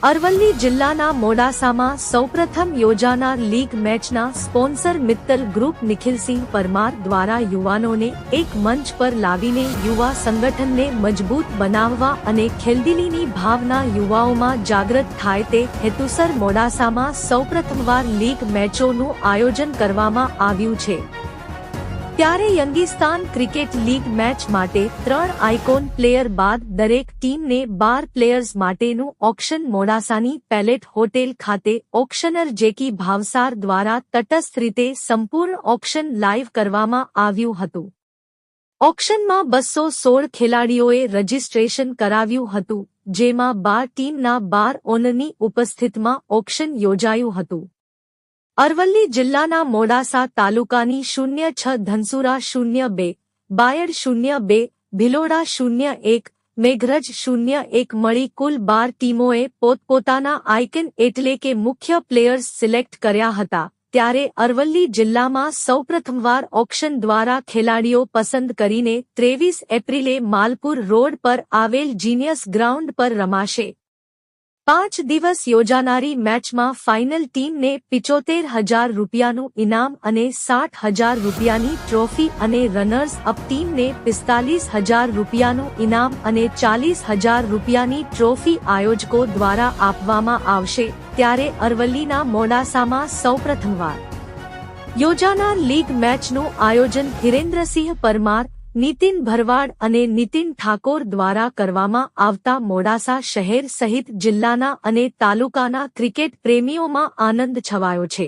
અરવલ્લી જિલ્લાના મોડાસામાં સૌપ્રથમ યોજાનાર લીગ મેચના સ્પોન્સર મિત્તલ ગ્રુપ નિખિલસિંહ પરમાર દ્વારા યુવાનોને એક મંચ પર લાવીને યુવા સંગઠનને મજબૂત બનાવવા અને ખેલદિલીની ભાવના યુવાઓમાં જાગૃત થાય તે હેતુસર મોડાસામાં સૌપ્રથમવાર લીગ મેચોનું આયોજન કરવામાં આવ્યું છે. ત્યારે યંગિસ્તાન ક્રિકેટ લીગ મેચ માટે ત્રણ આઇકોન પ્લેયર બાદ દરેક ટીમને બાર પ્લેયર્સ માટેનું ઓક્શન મોડાસાની પેલેટ હોટેલ ખાતે ઓક્શનર જેકી ભાવસાર દ્વારા તટસ્થ રીતે સંપૂર્ણ ઓક્શન લાઇવ કરવામાં આવ્યું હતું. ઓક્શનમાં બસો સોળ ખેલાડીઓએ રજીસ્ટ્રેશન કરાવ્યું હતું, જેમાં બાર ટીમના બાર ઓનરની ઉપસ્થિતમાં ઓક્શન યોજાયું હતું. અરવલ્લી જિલ્લાના મોડાસા તાલુકાની શૂન્ય છ ધનસુરા શૂન્ય બે, બાયડ શૂન્ય બે, ભિલોડા શૂન્ય એક, મેઘરજ શૂન્ય એક મળી કુલ બાર ટીમોએ પોતપોતાના આઇકન એટલે કે મુખ્ય પ્લેયર્સ સિલેક્ટ કર્યા હતા. ત્યારે અરવલ્લી જિલ્લામાં સૌપ્રથમવાર ઓક્શન દ્વારા ખેલાડીઓ પસંદ કરીને ત્રેવીસ એપ્રિલે માલપુર રોડ પર આવેલ જીનિયસ ગ્રાઉન્ડ પર રમાશે. પાંચ દિવસ યોજાનારી મેચમાં ફાઇનલ ટીમને પિચોતેર હજાર રૂપિયાનું ઇનામ અને સાઠ હજાર રૂપિયાની ટ્રોફી અને રનર્સ અપ ટીમને પિસ્તાલીસ હજાર રૂપિયાનું ઇનામ અને ચાલીસ હજાર રૂપિયાની ટ્રોફી આયોજકો દ્વારા આપવામાં આવશે, ત્યારે અરવલ્લીના મોડાસામાં સૌપ્રથમવાર. યોજાનાર લીગ મેચનું આયોજન હિરેન્દ્રસિંહ પરમાર નીતિન ભરવાડ અને નીતિન ઠાકોર દ્વારા કરવામાં આવતા મોડાસા શહેર સહિત જિલ્લાના અને તાલુકાના ક્રિકેટ પ્રેમીઓમાં આનંદ છવાયો છે.